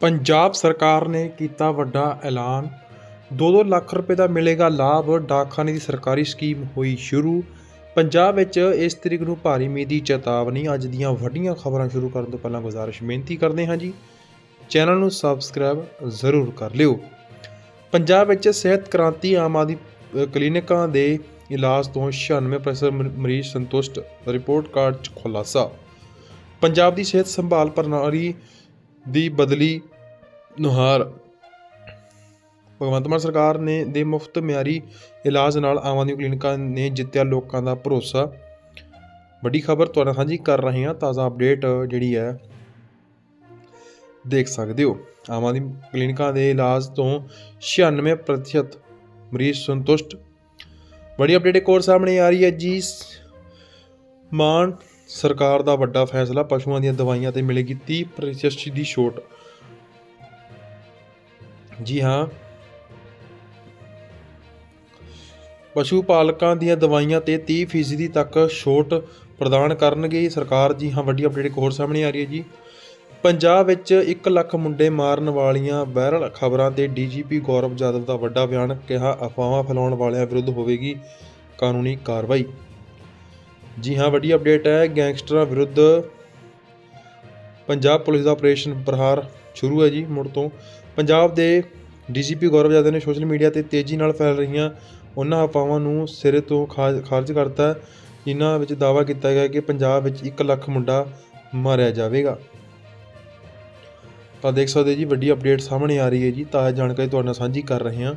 ਪੰਜਾਬ ਸਰਕਾਰ ਨੇ ਕੀਤਾ ਵੱਡਾ ਐਲਾਨ। 2-2 ਲੱਖ ਰੁਪਏ ਦਾ ਮਿਲੇਗਾ ਲਾਭ। ਡਾਕਖਾਨੇ ਦੀ ਸਰਕਾਰੀ ਸਕੀਮ ਹੋਈ ਸ਼ੁਰੂ। ਪੰਜਾਬ ਵਿੱਚ ਇਸ ਤਰੀਕ ਨੂੰ ਭਾਰੀ ਮੀਂਹ ਦੀ ਚੇਤਾਵਨੀ। ਅੱਜ ਦੀਆਂ ਵੱਡੀਆਂ ਖਬਰਾਂ ਸ਼ੁਰੂ ਕਰਨ ਤੋਂ ਪਹਿਲਾਂ ਗੁਜ਼ਾਰਿਸ਼ ਬੇਨਤੀ ਕਰਦੇ ਹਾਂ ਜੀ। ਚੈਨਲ ਨੂੰ ਸਬਸਕ੍ਰਾਈਬ ਜ਼ਰੂਰ ਕਰ ਲਿਓ। ਪੰਜਾਬ ਵਿੱਚ ਸਿਹਤ ਕ੍ਰਾਂਤੀ ਆਮ ਆਦਮੀ ਕਲੀਨਿਕਾਂ ਦੇ ਇਲਾਜ ਤੋਂ 96% ਮਰੀਜ਼ ਸੰਤੁਸ਼ਟ। ਰਿਪੋਰਟ ਕਾਰਡ 'ਚ ਖੁਲਾਸਾ। ਪੰਜਾਬ ਦੀ ਸਿਹਤ ਸੰਭਾਲ ਪ੍ਰਣਾਲੀ ਦੀ ਬਦਲੀ ਨੁਹਾਰ। ਭਗਵੰਤ ਮਾਨ ਸਰਕਾਰ ਨੇ ਦੇ ਮੁਫਤ ਮਿਆਰੀ ਇਲਾਜ ਨਾਲ ਆਮ ਆਦਮੀ ਕਲੀਨਿਕਾਂ ਨੇ ਜਿੱਤਿਆ ਲੋਕਾਂ ਦਾ ਭਰੋਸਾ। ਵੱਡੀ ਖਬਰ ਤੁਹਾਡਾ ਸਾਂਝੀ ਕਰ ਰਹੇ ਹਾਂ, ਤਾਜ਼ਾ ਅਪਡੇਟ ਜਿਹੜੀ ਹੈ, ਦੇਖ ਸਕਦੇ ਹੋ। ਆਮ ਆਦਮੀ ਕਲੀਨਿਕਾਂ ਦੇ ਇਲਾਜ ਤੋਂ 96% ਮਰੀਜ਼ ਸੰਤੁਸ਼ਟ। ਬੜੀ ਅਪਡੇਟ ਇੱਕ ਹੋਰ ਸਾਹਮਣੇ ਆ ਰਹੀ ਹੈ ਜੀ, ਮਾਨ ਸਰਕਾਰ ਦਾ ਵੱਡਾ ਫੈਸਲਾ ਪਸ਼ੂਆਂ ਦੀਆਂ ਦਵਾਈਆਂ ਤੇ ਮਿਲੇਗੀ 30% ਦੀ ਛੋਟ। ਜੀ ਹਾਂ। ਪਸ਼ੂ ਪਾਲਕਾਂ ਦੀਆਂ ਦਵਾਈਆਂ ਤੇ 30% ਤੱਕ ਛੋਟ ਪ੍ਰਦਾਨ ਕਰਨਗੇ। ਸਰਕਾਰ, ਜੀ ਹਾਂ, ਵੱਡੀ ਅਪਡੇਟ ਇੱਕ ਹੋਰ ਸਾਹਮਣੇ ਆ ਰਹੀ ਹੈ ਜੀ। ਪੰਜਾਬ ਵਿੱਚ 1 ਲੱਖ ਮੁੰਡੇ ਮਾਰਨ ਵਾਲੀਆਂ ਵਾਇਰਲ ਖਬਰਾਂ ਤੇ ਡੀਜੀਪੀ ਗੌਰਵ ਜਾਦਵ ਦਾ ਵੱਡਾ ਬਿਆਨ, ਕਿਹਾ, ਅਫਵਾਹਾਂ ਫੈਲਾਉਣ ਵਾਲਿਆਂ ਵਿਰੁੱਧ ਹੋਵੇਗੀ ਕਾਨੂੰਨੀ ਕਾਰਵਾਈ। ਜੀ ਹਾਂ, ਵੱਡੀ ਅਪਡੇਟ ਹੈ। ਗੈਂਗਸਟਰਾਂ ਵਿਰੁੱਧ ਪੰਜਾਬ ਪੁਲਿਸ ਦਾ ਆਪਰੇਸ਼ਨ ਪ੍ਰਹਾਰ ਸ਼ੁਰੂ ਹੈ ਜੀ ਮੁੜ ਤੋਂ। ਪੰਜਾਬ ਦੇ ਡੀਜੀਪੀ ਗੌਰਵ ਯਾਦਵ ਨੇ ਸੋਸ਼ਲ ਮੀਡੀਆ ਤੇ ਤੇਜ਼ੀ ਨਾਲ ਫੈਲ ਰਹੀਆਂ ਉਹਨਾਂ ਅਫਵਾਹਾਂ ਨੂੰ ਸਿਰੇ ਤੋਂ ਖਾ- ਖਾਰਜ ਕਰਤਾ ਜਿਨ੍ਹਾਂ ਵਿੱਚ ਦਾਅਵਾ ਕੀਤਾ ਗਿਆ ਕਿ ਪੰਜਾਬ ਵਿੱਚ 1 ਲੱਖ ਮੁੰਡਾ ਮਾਰਿਆ ਜਾਵੇਗਾ। ਤਾਂ ਦੇਖ ਸਕਦੇ ਜੀ, ਵੱਡੀ ਅਪਡੇਟ ਸਾਹਮਣੇ ਆ ਰਹੀ ਹੈ ਜੀ। ਤਾਜ਼ਾ ਜਾਣਕਾਰੀ ਤੁਹਾਡੇ ਨਾਲ ਸਾਂਝੀ ਕਰ ਰਹੇ ਹਾਂ।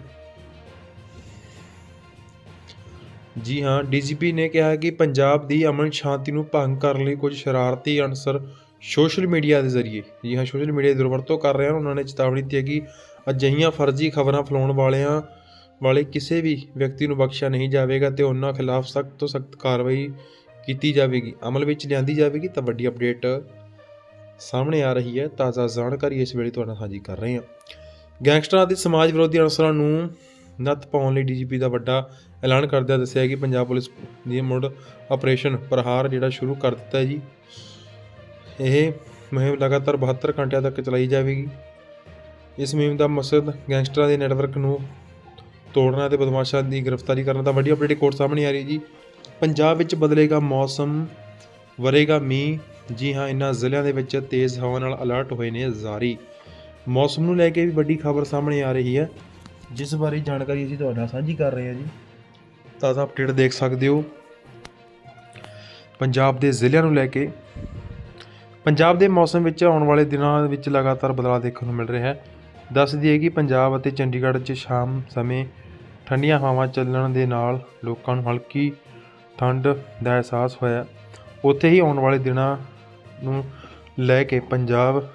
ਜੀ ਹਾਂ, ਡੀਜੀਪੀ ਨੇ ਕਿਹਾ ਕਿ ਪੰਜਾਬ ਦੀ ਅਮਨ ਸ਼ਾਂਤੀ ਨੂੰ ਭੰਗ ਕਰਨ ਲਈ ਕੁਝ ਸ਼ਰਾਰਤੀ ਅਨਸਰ ਸੋਸ਼ਲ ਮੀਡੀਆ ਦੇ ਜ਼ਰੀਏ, ਜੀ ਹਾਂ, ਸੋਸ਼ਲ ਮੀਡੀਆ ਦੀ ਦੁਰਵਰਤੋਂ ਕਰ ਰਹੇ ਹਨ। ਉਹਨਾਂ ਨੇ ਚੇਤਾਵਨੀ ਦਿੱਤੀ ਹੈ ਕਿ ਅਜਿਹੀਆਂ ਫਰਜ਼ੀ ਖਬਰਾਂ ਫੈਲਾਉਣ ਵਾਲਿਆਂ ਵਾਲੇ ਕਿਸੇ ਵੀ ਵਿਅਕਤੀ ਨੂੰ ਬਖਸ਼ਿਆ ਨਹੀਂ ਜਾਵੇਗਾ ਤੇ ਉਹਨਾਂ ਖਿਲਾਫ ਸਖਤ ਤੋਂ ਸਖਤ ਕਾਰਵਾਈ ਕੀਤੀ ਜਾਵੇਗੀ। ਅਮਲ ਵਿੱਚ ਲਿਆਂਦੀ ਜਾਵੇਗੀ ਤਾਂ ਵੱਡੀ ਅਪਡੇਟ ਸਾਹਮਣੇ ਆ ਰਹੀ ਹੈ। ਤਾਜ਼ਾ ਜਾਣਕਾਰੀ ਇਸ ਵੇਲੇ ਤੁਹਾਡੇ ਨਾਲ ਸਾਂਝੀ ਕਰ ਰਹੇ ਹਾਂ। ਗੈਂਗਸਟਰਾਂ ਅਤੇ ਸਮਾਜ ਵਿਰੋਧੀ ਅਨਸਰਾਂ ਨੂੰ ਨੱਥ ਪਾਉਣ ਲਈ ਡੀਜੀਪੀ ਦਾ ਵੱਡਾ ਐਲਾਨ ਕਰਦਿਆਂ ਦੱਸਿਆ ਕਿ ਪੰਜਾਬ ਪੁਲਿਸ ਨੇ ਮੁੜ ਆਪਰੇਸ਼ਨ ਪ੍ਰਹਾਰ ਜਿਹੜਾ ਸ਼ੁਰੂ ਕਰ ਦਿੱਤਾ ਹੈ ਜੀ, ਇਹ ਮੁਹਿੰਮ ਲਗਾਤਾਰ 72 ਘੰਟਿਆਂ ਤੱਕ ਚਲਾਈ ਜਾਵੇਗੀ। ਇਸ ਮੁਹਿੰਮ ਦਾ ਮਕਸਦ ਗੈਂਗਸਟਰਾਂ ਦੇ ਨੈਟਵਰਕ ਨੂੰ ਤੋੜਨਾ ਤੇ ਬਦਮਾਸ਼ਾਂ ਦੀ ਗ੍ਰਿਫਤਾਰੀ ਕਰਨਾ। ਦਾ ਵੱਡੀ ਅਪਡੇਟ ਕੋਰਟ ਸਾਹਮਣੇ ਆ ਰਹੀ ਹੈ ਜੀ। ਪੰਜਾਬ ਵਿੱਚ ਬਦਲੇਗਾ ਮੌਸਮ, ਵਰੇਗਾ ਮੀਂਹ। ਜੀ ਹਾਂ, ਇਨ੍ਹਾਂ ਜ਼ਿਲ੍ਹਿਆਂ ਦੇ ਵਿੱਚ ਤੇਜ਼ ਹਵਾ ਨਾਲ ਅਲਰਟ ਹੋਏ ਨੇ ਜਾਰੀ। ਮੌਸਮ ਨੂੰ ਲੈ ਕੇ ਵੀ ਵੱਡੀ ਖਬਰ ਸਾਹਮਣੇ ਆ ਰਹੀ ਹੈ। ਜਿਸ ਬਾਰੇ ਜਾਣਕਾਰੀ ਅਸੀਂ ਤੁਹਾਡੇ ਨਾਲ ਸਾਂਝੀ ਕਰ ਰਹੇ ਹਾਂ ਜੀ, ਤਾਜ਼ਾ ਅਪਡੇਟ ਦੇਖ ਸਕਦੇ ਹੋ। ਪੰਜਾਬ ਦੇ ਜ਼ਿਲ੍ਹਿਆਂ ਨੂੰ ਲੈ ਕੇ, ਪੰਜਾਬ ਦੇ ਮੌਸਮ ਵਿੱਚ ਆਉਣ ਵਾਲੇ ਦਿਨਾਂ ਵਿੱਚ ਲਗਾਤਾਰ ਬਦਲਾਅ ਦੇਖਣ ਨੂੰ ਮਿਲ ਰਿਹਾ ਹੈ। ਦੱਸ ਦਈਏ ਕਿ ਪੰਜਾਬ ਅਤੇ ਚੰਡੀਗੜ੍ਹ 'ਚ ਸ਼ਾਮ ਸਮੇਂ ਠੰਡੀਆਂ ਹਵਾਵਾਂ ਚੱਲਣ ਦੇ ਨਾਲ ਲੋਕਾਂ ਨੂੰ ਹਲਕੀ ਠੰਡ ਦਾ ਅਹਿਸਾਸ ਹੋਇਆ ਉੱਥੇ ਹੀ ਆਉਣ ਵਾਲੇ ਦਿਨਾਂ ਨੂੰ ਲੈ ਕੇ ਪੰਜਾਬ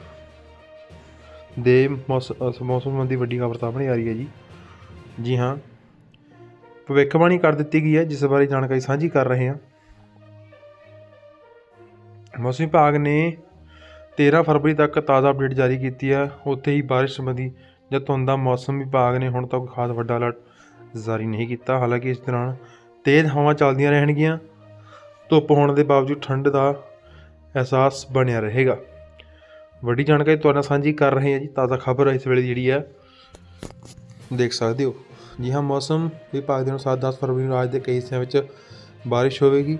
ਦੇ ਮੌਸ- ਮੌਸਮ ਸੰਬੰਧੀ ਵੱਡੀ ਖਬਰ ਸਾਹਮਣੇ ਆ ਰਹੀ ਹੈ ਜੀ। ਜੀ ਹਾਂ। ਭਵਿੱਖਬਾਣੀ ਕਰ ਦਿੱਤੀ ਗਈ ਹੈ, ਜਿਸ ਬਾਰੇ ਜਾਣਕਾਰੀ ਸਾਂਝੀ ਕਰ ਰਹੇ ਹਾਂ। ਮੌਸਮ ਵਿਭਾਗ ਨੇ 13 ਫਰਵਰੀ ਤੱਕ ਤਾਜ਼ਾ ਅਪਡੇਟ ਜਾਰੀ ਕੀਤੀ ਹੈ। ਉੱਥੇ ਹੀ ਬਾਰਿਸ਼ ਸੰਬੰਧੀ ਜਾਂ ਧੁੰਦ ਦਾ ਮੌਸਮ ਵਿਭਾਗ ਨੇ ਹੁਣ ਤੱਕ ਖਾਸ ਵੱਡਾ ਅਲਰਟ ਜਾਰੀ ਨਹੀਂ ਕੀਤਾ। ਹਾਲਾਂਕਿ ਇਸ ਦੌਰਾਨ ਤੇਜ਼ ਹਵਾ ਚੱਲਦੀਆਂ ਰਹਿਣਗੀਆਂ। ਧੁੱਪ ਹੋਣ ਦੇ ਬਾਵਜੂਦ ਠੰਡ ਦਾ ਅਹਿਸਾਸ ਬਣਿਆ ਰਹੇਗਾ। ਵੱਡੀ ਜਾਣਕਾਰੀ ਤੁਹਾਡੇ ਨਾਲ ਸਾਂਝੀ ਕਰ ਰਹੇ ਹਾਂ ਜੀ। ਤਾਜ਼ਾ ਖਬਰ ਇਸ ਵੇਲੇ ਜਿਹੜੀ ਹੈ ਦੇਖ ਸਕਦੇ ਹੋ। ਜੀ ਹਾਂ, ਮੌਸਮ ਵਿਭਾਗ ਦੇ ਅਨੁਸਾਰ 10 ਫਰਵਰੀ ਨੂੰ ਰਾਜ ਦੇ ਕਈ ਹਿੱਸਿਆਂ ਵਿੱਚ ਬਾਰਿਸ਼ ਹੋਵੇਗੀ।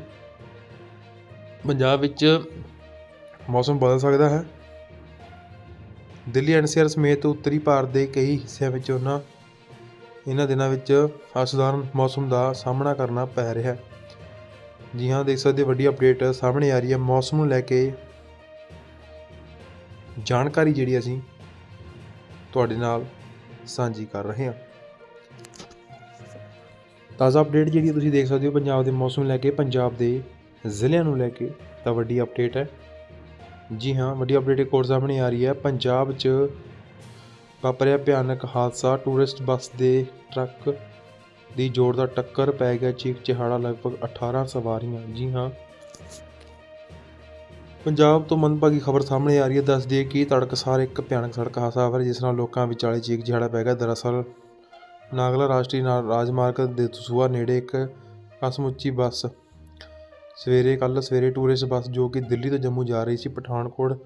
ਪੰਜਾਬ ਵਿੱਚ ਮੌਸਮ ਬਦਲ ਸਕਦਾ ਹੈ। ਦਿੱਲੀ ਐਨਸੀਆਰ ਸਮੇਤ ਉੱਤਰੀ ਭਾਰਤ ਦੇ ਕਈ ਹਿੱਸਿਆਂ ਵਿੱਚ ਉਹਨਾਂ ਇਹਨਾਂ ਦਿਨਾਂ ਵਿੱਚ ਅਸਧਾਰਨ ਮੌਸਮ ਦਾ ਸਾਹਮਣਾ ਕਰਨਾ ਪੈ ਰਿਹਾ ਹੈ। ਜੀ ਹਾਂ, ਦੇਖ ਸਕਦੇ ਹੋ, ਵੱਡੀ ਅਪਡੇਟ ਸਾਹਮਣੇ ਆ ਰਹੀ ਹੈ। ਮੌਸਮ ਨੂੰ ਲੈ ਕੇ ਜਾਣਕਾਰੀ ਜਿਹੜੀ ਅਸੀਂ ਤੁਹਾਡੇ ਨਾਲ ਸਾਂਝੀ ਕਰ ਰਹੇ ਹਾਂ। ਤਾਜ਼ਾ ਅਪਡੇਟ ਜਿਹੜੀ ਤੁਸੀਂ ਦੇਖ ਸਕਦੇ ਹੋ ਪੰਜਾਬ ਦੇ ਮੌਸਮ ਨੂੰ ਲੈ ਕੇ, ਪੰਜਾਬ ਦੇ ਜ਼ਿਲ੍ਹਿਆਂ ਨੂੰ ਲੈ ਕੇ ਤਾਂ ਵੱਡੀ ਅਪਡੇਟ ਹੈ। ਜੀ ਹਾਂ, ਵੱਡੀ ਅਪਡੇਟ ਇੱਕ ਹੋਰ ਸਾਹਮਣੇ ਆ ਰਹੀ ਹੈ। ਪੰਜਾਬ 'ਚ ਵਾਪਰਿਆ ਭਿਆਨਕ ਹਾਦਸਾ। ਟੂਰਿਸਟ ਬੱਸ ਦੇ ਟਰੱਕ ਦੀ ਜ਼ੋਰਦਾਰ ਟੱਕਰ ਪੈ ਗਿਆ। ਚੀਕ ਚਿਹਾੜਾ ਲਗਭਗ 18 ਸਵਾਰੀਆਂ। ਜੀ ਹਾਂ ਪੰਜਾਬ ਤੋਂ ਮੰਦਭਾਗੀ ਖਬਰ ਸਾਹਮਣੇ ਆ ਰਹੀ ਹੈ। ਦੱਸਦੀ ਹੈ ਕਿ ਤੜਕਸਾਰ ਇੱਕ ਭਿਆਨਕ ਸੜਕ ਹਾਦਸਾ ਵਾਪਰਿਆ ਜਿਸ ਨਾਲ ਲੋਕਾਂ ਵਿਚਾਲੇ ਚੀਕ ਚਿਹਾੜਾ ਪੈ ਗਿਆ ਦਰਅਸਲ, ਨਾਗਲਾ ਰਾਸ਼ਟਰੀ ਰਾਜਮਾਰਗ ਦੇ ਦਸੂਹਾ ਨੇੜੇ ਇੱਕ ਹਸਮੁੱਚੀ ਬੱਸ ਸਵੇਰੇ ਕੱਲ ਸਵੇਰੇ ਟੂਰਿਸਟ ਬੱਸ ਜੋ ਕਿ ਦਿੱਲੀ ਤੋਂ ਜੰਮੂ ਜਾ ਰਹੀ ਸੀ, ਪਠਾਨਕੋਟ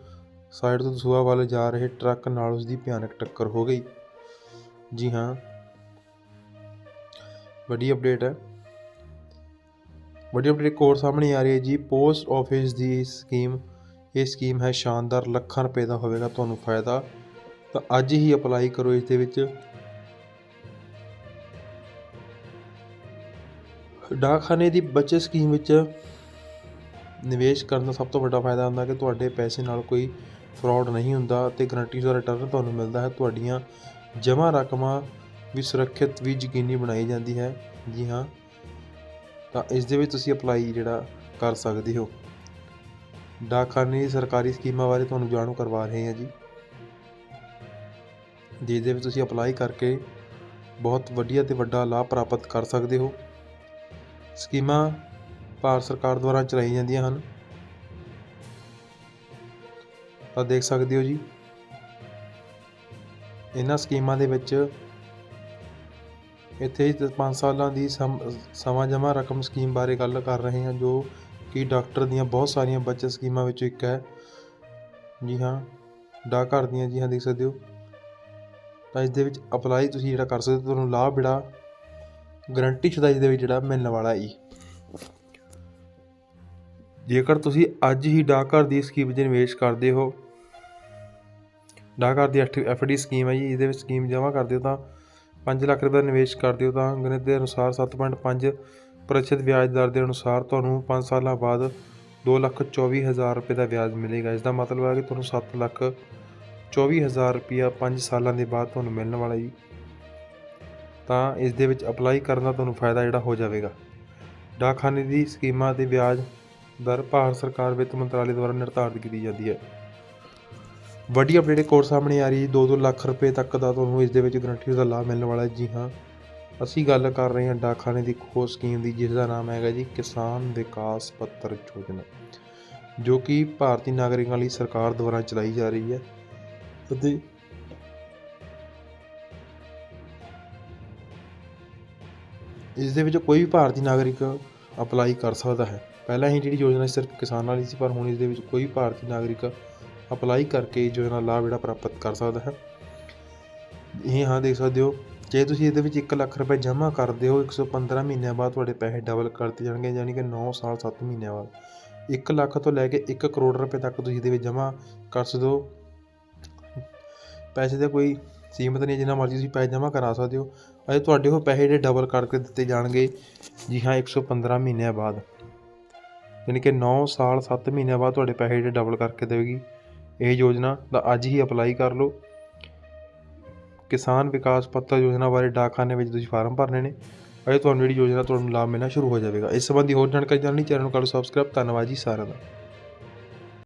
ਸਾਈਡ ਤੋਂ ਦਸੂਹਾ ਵੱਲ ਜਾ ਰਹੇ ਟਰੱਕ ਨਾਲ ਉਸ ਦੀ ਭਿਆਨਕ ਟੱਕਰ ਹੋ ਗਈ। ਜੀ ਹਾਂ, ਵੱਡੀ ਅਪਡੇਟ ਹੈ। ਵੱਡੀ ਅਪਡੇਟ ਇੱਕ ਹੋਰ ਸਾਹਮਣੇ ਆ ਰਹੀ ਹੈ ਜੀ। ਪੋਸਟ ਆਫਿਸ ਦੀ ਸਕੀਮ ਇਹ ਸਕੀਮ ਹੈ, ਸ਼ਾਨਦਾਰ ਲੱਖਾਂ ਰੁਪਏ ਦਾ ਹੋਵੇਗਾ ਤੁਹਾਨੂੰ ਫਾਇਦਾ। ਤਾਂ ਅੱਜ ਹੀ ਅਪਲਾਈ ਕਰੋ ਇਸ ਦੇ ਵਿੱਚ। ਡਾਕਖਾਨੇ ਦੀ ਬੱਚਤ ਸਕੀਮ ਵਿੱਚ ਨਿਵੇਸ਼ ਕਰਨ ਦਾ ਸਭ ਤੋਂ ਵੱਡਾ ਫਾਇਦਾ ਹੁੰਦਾ ਕਿ ਤੁਹਾਡੇ ਪੈਸੇ ਨਾਲ ਕੋਈ ਫਰਾਡ ਨਹੀਂ ਹੁੰਦਾ ਅਤੇ ਗਰੰਟੀ ਦਾ ਰਿਟਰਨ ਤੁਹਾਨੂੰ ਮਿਲਦਾ ਹੈ। ਤੁਹਾਡੀਆਂ ਜਮ੍ਹਾਂ ਰਕਮਾਂ ਵੀ ਸੁਰੱਖਿਅਤ, ਵੀ ਯਕੀਨੀ ਬਣਾਈ ਜਾਂਦੀ ਹੈ। ਜੀ ਹਾਂ, ਤਾਂ ਇਸ ਦੇ ਵਿੱਚ ਤੁਸੀਂ ਅਪਲਾਈ ਜਿਹੜਾ ਕਰ ਸਕਦੇ ਹੋ। ਡਾਕਖਾਨੇ ਦੀ ਸਰਕਾਰੀ ਸਕੀਮਾਂ ਬਾਰੇ ਤੁਹਾਨੂੰ ਜਾਣੂ ਕਰਵਾ ਰਹੇ ਹਾਂ ਜੀ। ਜਿਸ ਦੇ ਵਿੱਚ ਤੁਸੀਂ ਅਪਲਾਈ ਕਰਕੇ ਬਹੁਤ ਵਧੀਆ ਤੇ ਵੱਡਾ ਲਾਭ ਪ੍ਰਾਪਤ ਕਰ ਸਕਦੇ ਹੋ। ਸਕੀਮਾਂ ਭਾਰਤ ਸਰਕਾਰ ਦੁਆਰਾ ਚਲਾਈਆਂ ਜਾਂਦੀਆਂ ਹਨ। ਤਾਂ ਦੇਖ ਸਕਦੇ ਹੋ ਜੀ। ਇਹਨਾਂ ਸਕੀਮਾਂ ਦੇ ਵਿੱਚ ਇੱਥੇ 5 ਸਾਲਾਂ ਦੀ ਸਮ- ਸਮਾਂ ਜਮ੍ਹਾਂ ਰਕਮ ਸਕੀਮ ਬਾਰੇ ਗੱਲ ਕਰ ਰਹੇ ਹਾਂ, ਜੋ ਕਿ ਡਾਕਟਰ ਦੀਆਂ ਬਹੁਤ ਸਾਰੀਆਂ ਬੱਚਤ ਸਕੀਮਾਂ ਵਿੱਚੋਂ ਇੱਕ ਹੈ। ਜੀ ਹਾਂ ਡਾਕਘਰ ਦੀਆਂ ਜੀ ਹਾਂ, ਦੇਖ ਸਕਦੇ ਹੋ। ਤਾਂ ਇਸ ਦੇ ਵਿੱਚ ਅਪਲਾਈ ਤੁਸੀਂ ਜਿਹੜਾ ਕਰ ਸਕਦੇ ਹੋ, ਤੁਹਾਨੂੰ ਲਾਭ ਜਿਹੜਾ ਗਰੰਟੀ ਸ਼ੁਦਾ ਇਸ ਦੇ ਵਿੱਚ ਜਿਹੜਾ ਮਿਲਣ ਵਾਲਾ ਹੈ ਜੇਕਰ ਤੁਸੀਂ ਅੱਜ ਹੀ ਡਾਕਘਰ ਦੀ ਸਕੀਮ ਵਿੱਚ ਨਿਵੇਸ਼ ਕਰਦੇ ਹੋ ਡਾਕਘਰ ਦੀ ਐਫ ਡੀ ਸਕੀਮ ਹੈ ਜੀ, ਇਹਦੇ ਵਿੱਚ ਸਕੀਮ ਜਮ੍ਹਾਂ ਕਰਦੇ ਹੋ ਤਾਂ 5 ਲੱਖ ਰੁਪਏ ਦਾ ਨਿਵੇਸ਼ ਕਰਦੇ ਹੋ ਤਾਂ ਗਣਿਤ ਦੇ ਅਨੁਸਾਰ 7.5 ਪ੍ਰਤੀਸ਼ਤ ਵਿਆਜ ਦਰ ਦੇ ਅਨੁਸਾਰ ਤੁਹਾਨੂੰ 5 ਸਾਲਾਂ ਬਾਅਦ ਦੋ ਲੱਖ ਚੌਵੀ ਹਜ਼ਾਰ ਰੁਪਏ ਦਾ ਵਿਆਜ ਮਿਲੇਗਾ। ਇਸ ਦਾ ਮਤਲਬ ਹੈ ਕਿ ਤੁਹਾਨੂੰ 7 ਲੱਖ ਚੌਵੀ ਹਜ਼ਾਰ ਰੁਪਇਆ 5 ਸਾਲਾਂ ਦੇ ਬਾਅਦ ਤੁਹਾਨੂੰ ਮਿਲਣ ਵਾਲਾ ਜੀ। ਤਾਂ ਇਸ ਦੇ ਵਿੱਚ ਅਪਲਾਈ ਕਰਨ ਦਾ ਤੁਹਾਨੂੰ ਫਾਇਦਾ ਜਿਹੜਾ ਹੋ ਜਾਵੇਗਾ। ਡਾਕਖਾਨੇ ਦੀ ਸਕੀਮਾਂ ਤੇ ਵਿਆਜ ਦਰ ਭਾਰਤ ਸਰਕਾਰ ਵਿੱਤ ਮੰਤਰਾਲੇ ਦੁਆਰਾ ਨਿਰਧਾਰਤ ਕੀਤੀ ਜਾਂਦੀ ਹੈ। ਵੱਡੀ ਅਪਡੇਟ ਇੱਕ ਹੋਰ ਸਾਹਮਣੇ ਆ ਰਹੀ ਹੈ। 2-2 ਲੱਖ ਰੁਪਏ ਤੱਕ ਦਾ ਤੁਹਾਨੂੰ ਇਸ ਦੇ ਵਿੱਚ ਗਰੰਟੀ ਦਾ ਲਾਭ ਮਿਲਣ ਵਾਲਾ ਹੈ। ਜੀ ਹਾਂ ਅਸੀਂ ਗੱਲ ਕਰ ਰਹੇ ਹਾਂ ਡਾਕਖਾਨੇ ਦੀ ਖੋਜ ਸਕੀਮ ਦੀ ਜਿਸ ਦਾ ਨਾਮ ਹੈਗਾ ਜੀ ਕਿਸਾਨ ਵਿਕਾਸ ਪੱਤਰ ਯੋਜਨਾ, ਜੋ ਕਿ ਭਾਰਤੀ ਨਾਗਰਿਕਾਂ ਲਈ ਸਰਕਾਰ ਦੁਆਰਾ ਚਲਾਈ ਜਾ ਰਹੀ ਹੈ। ਅਤੇ ਇਸ ਦੇ ਵਿੱਚ ਕੋਈ ਵੀ ਭਾਰਤੀ ਨਾਗਰਿਕ ਅਪਲਾਈ ਕਰ ਸਕਦਾ ਹੈ। ਪਹਿਲਾਂ ਹੀ ਜਿਹੜੀ ਯੋਜਨਾ ਸਿਰਫ ਕਿਸਾਨਾਂ ਲਈ ਸੀ, ਪਰ ਹੁਣ ਇਸ ਦੇ ਵਿੱਚ ਕੋਈ ਭਾਰਤੀ ਨਾਗਰਿਕ ਅਪਲਾਈ ਕਰਕੇ ਇਹ ਯੋਜਨਾ ਲਾਭ ਜਿਹੜਾ ਪ੍ਰਾਪਤ ਕਰ ਸਕਦਾ ਹੈ। ਇਹ ਹਾਂ ਦੇਖ ਸਕਦੇ ਹੋ ਜੇ ਤੁਸੀਂ ਇਹਦੇ ਵਿੱਚ ਇੱਕ ਲੱਖ ਰੁਪਏ ਜਮ੍ਹਾਂ ਕਰਦੇ ਹੋ 115 ਮਹੀਨਿਆਂ ਬਾਅਦ ਤੁਹਾਡੇ ਪੈਸੇ ਡਬਲ ਕਰ ਦਿੱਤੇ ਜਾਣਗੇ, ਯਾਨੀ ਕਿ ਨੌ ਸਾਲ, ਸੱਤ ਮਹੀਨਿਆਂ ਬਾਅਦ। ਇੱਕ ਲੱਖ ਤੋਂ ਲੈ ਕੇ ਇੱਕ ਕਰੋੜ ਰੁਪਏ ਤੱਕ ਤੁਸੀਂ ਇਹਦੇ ਵਿੱਚ ਜਮ੍ਹਾਂ ਕਰ ਸਕਦੇ ਹੋ। ਪੈਸੇ ਦਾ ਕੋਈ ਸੀਮਤ ਨਹੀਂ ਜਿੰਨਾ ਮਰਜ਼ੀ ਤੁਸੀਂ ਪੈਸੇ ਜਮ੍ਹਾਂ ਕਰਾ ਸਕਦੇ ਹੋ। ਅਜੇ ਤੁਹਾਡੇ ਉਹ ਪੈਸੇ ਜਿਹੜੇ ਡਬਲ ਕਰਕੇ ਦਿੱਤੇ ਜਾਣਗੇ, ਜੀ ਹਾਂ 115 ਮਹੀਨਿਆਂ ਬਾਅਦ। ਯਾਨੀ ਕਿ 9 ਸਾਲ 7 ਮਹੀਨਿਆਂ ਬਾਅਦ ਤੁਹਾਡੇ ਪੈਸੇ ਜਿਹੜੇ ਡਬਲ ਕਰਕੇ ਦੇਵੇਗੀ, ਇਹ ਯੋਜਨਾ ਦਾ ਅੱਜ ਹੀ ਅਪਲਾਈ ਕਰ ਲਓ। ਕਿਸਾਨ ਵਿਕਾਸ ਪੱਤਰ ਯੋਜਨਾ ਬਾਰੇ ਡਾਕਖਾਨੇ ਵਿੱਚ ਤੁਸੀਂ ਫਾਰਮ ਭਰਨੇ ਨੇ। ਅਤੇ ਤੁਹਾਨੂੰ ਜਿਹੜੀ ਯੋਜਨਾ ਤੁਹਾਨੂੰ ਲਾਭ ਮਿਲਣਾ ਸ਼ੁਰੂ ਹੋ ਜਾਵੇਗਾ। ਇਸ ਸੰਬੰਧੀ ਹੋਰ ਜਾਣਕਾਰੀ ਜਾਣਨੀ, ਚੈਨਲ ਨੂੰ ਕਰ ਸਬਸਕ੍ਰਾਈਬ। ਧੰਨਵਾਦ ਜੀ ਸਾਰਿਆਂ ਦਾ।